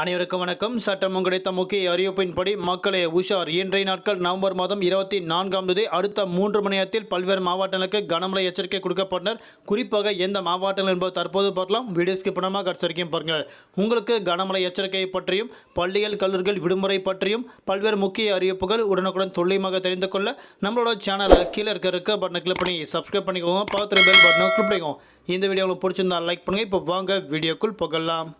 அனைவருக்கும் வணக்கம். சட்டம் கிடைத்த முக்கிய அறிவிப்பின்படி மக்களே உஷார். இன்றைய நாட்கள் நவம்பர் மாதம் இருபத்தி நான்காம் தேதி அடுத்த மூன்று மணி நேரத்தில் பல்வேறு மாவட்டங்களுக்கு கனமழை எச்சரிக்கை கொடுக்கப்பட்டனர். குறிப்பாக எந்த மாவட்டங்கள் என்பது தற்போது பார்க்கலாம். வீடியோஸ்க்கு பணமாக பண்ணாமல் வரைக்கும் பாருங்க. உங்களுக்கு கனமழை எச்சரிக்கை பற்றியும் பள்ளிகள் கல்லூரிகள் விடுமுறை பற்றியும் பல்வேறு முக்கிய அறிவிப்புகள் உடனுக்குடன் துல்லியமாக தெரிந்து கொள்ள நம்மளோட சேனலை கீழே இருக்க இருக்க பட்டனை கிளிக் பண்ணி சப்ஸ்கிரைப் பண்ணிக்கோங்க. பக்கத்தில் பெல் பட்டனை கிளிக் பண்ணிக்கோங்க. இந்த வீடியோ உங்களுக்கு பிடிச்சிருந்தா லைக் பண்ணுங்க. இப்போ வாங்க வீடியோக்குள் புகழலாம்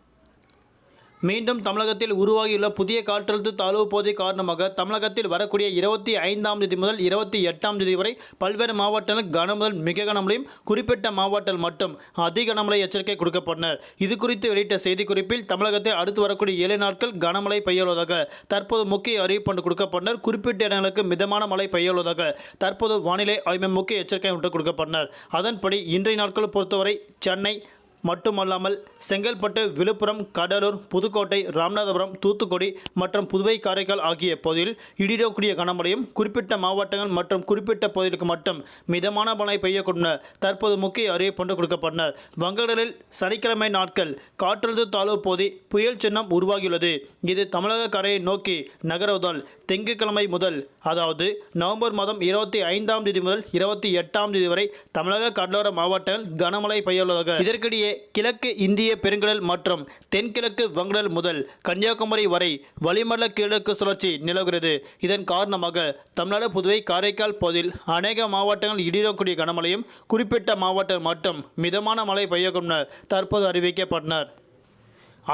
மீண்டும் தமிழகத்தில் உருவாகியுள்ள புதிய காற்றழுத்த தாழ்வு போதை காரணமாக தமிழகத்தில் வரக்கூடிய இருபத்தி ஐந்தாம் தேதி முதல் இருபத்தி எட்டாம் தேதி வரை பல்வேறு மாவட்டங்கள் கனமுதல் மிக கனமழையும் குறிப்பிட்ட மாவட்டங்கள் மட்டும் அதி கனமழை எச்சரிக்கை கொடுக்கப்பட்டனர் இது குறித்து வெளியிட்ட செய்திக்குறிப்பில் தமிழகத்தில் அடுத்து வரக்கூடிய ஏழு நாட்கள் கனமழை பெய்யுள்ளதாக தற்போது முக்கிய அறிவிப்பு கொடுக்கப்பட்டனர். குறிப்பிட்ட இடங்களுக்கு மிதமான மழை பெய்யுள்ளதாக தற்போது வானிலை ஆய்வு முக்கிய எச்சரிக்கை ஒன்று கொடுக்கப்பட்டனர். அதன்படி இன்றைய நாட்கள் பொறுத்தவரை சென்னை மட்டுமல்லாமல் செங்கல்பட்டு விழுப்புரம் கடலூர் புதுக்கோட்டை ராமநாதபுரம் தூத்துக்குடி மற்றும் புதுவை காரைக்கால் ஆகிய பகுதியில் இடிடக்கூடிய கனமழையும் குறிப்பிட்ட மாவட்டங்கள் மற்றும் குறிப்பிட்ட பகுதிகளுக்கு மட்டும் மிதமான மழை பெய்யக்கூடும் தற்போது முக்கிய அறிவிப்பு கொடுக்கப்பட்டனர் வங்கடலில் சனிக்கிழமை நாட்கள் காற்றழுத்த தாழ்வு பகுதி புயல் சின்னம் உருவாகியுள்ளது. இது தமிழக கரையை நோக்கி நகருவதால் திங்கட்கிழமை முதல் அதாவது நவம்பர் மாதம் இருபத்தி ஐந்தாம் தேதி முதல் இருபத்தி எட்டாம் தேதி வரை தமிழக கடலோர மாவட்டங்கள் கனமழை பெய்யுள்ளதாக இதற்கிடையே கிழக்கு இந்திய பெருங்கடல் மற்றும் தென்கிழக்கு வங்கடல் முதல் கன்னியாகுமரி வரை வளிமண்டல கிழக்கு சுழற்சி நிலவுகிறது. இதன் காரணமாக தமிழ்நாடு புதுவை காரைக்கால் பகுதியில் அநேக மாவட்டங்கள் இடிடக்கூடிய கனமழையும் குறிப்பிட்ட மாவட்டம் மட்டும் மிதமான மழை பெய்யக்கும் தற்போது அறிவிக்கப்பட்டனர்.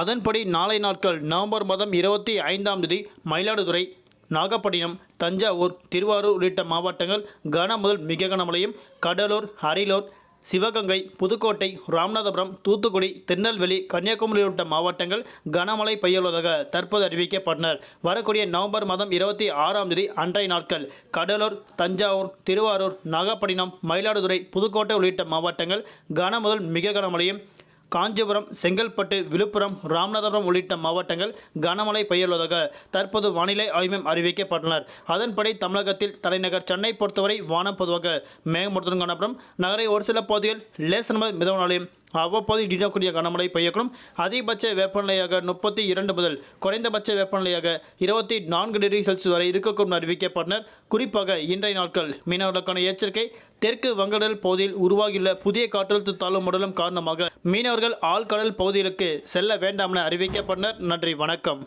அதன்படி நாளை நாட்கள் நவம்பர் மாதம் இருபத்தி ஐந்தாம் தேதி மயிலாடுதுறை நாகப்பட்டினம் தஞ்சாவூர் திருவாரூர் உள்ளிட்ட மாவட்டங்கள் கன முதல் மிக கனமழையும் கடலூர் அரியலூர் சிவகங்கை புதுக்கோட்டை ராமநாதபுரம் தூத்துக்குடி திருநெல்வேலி கன்னியாகுமரி உள்ளிட்ட மாவட்டங்கள் கனமழை பெய்யுள்ளதாக தற்போது அறிவிக்கப்பட்டனர். வரக்கூடிய நவம்பர் மாதம் இருபத்தி ஆறாம் தேதி அன்றைய நாட்கள் கடலூர் தஞ்சாவூர் திருவாரூர் நாகப்பட்டினம் மயிலாடுதுறை புதுக்கோட்டை உள்ளிட்ட மாவட்டங்கள் கன முதல் மிக கனமழையும் காஞ்சிபுரம் செங்கல்பட்டு விழுப்புரம் ராமநாதபுரம் உள்ளிட்ட மாவட்டங்கள் கனமழை பெய்யுள்ளதாக தற்போது வானிலை ஆய்வு மையம் அதன்படி தமிழகத்தில் தலைநகர் சென்னை பொறுத்தவரை வானம் பொதுவாக மேகமூட்டத்துடன் காணப்படும். நகரை ஒரு சில பகுதிகள் லேசன் முதல் அவ்வப்போது இடிடக்கூடிய கனமழை பெய்யக்கூடும். அதிகபட்ச வெப்பநிலையாக முப்பத்தி இரண்டு முதல் குறைந்தபட்ச வெப்பநிலையாக இருபத்தி நான்கு டிகிரி செல்சியஸ் வரை இருக்கக்கூடும் அறிவிக்கப்பட்டனர். குறிப்பாக இன்றைய நாட்கள் மீனவர்களுக்கான எச்சரிக்கை தெற்கு வங்கடல் பகுதியில் உருவாகியுள்ள புதிய காற்றழுத்த தாழ்வு மண்டலம் காரணமாக மீனவர்கள் ஆழ்கடல் பகுதிகளுக்கு செல்ல வேண்டாம் என அறிவிக்கப்பட்டனர். நன்றி வணக்கம்.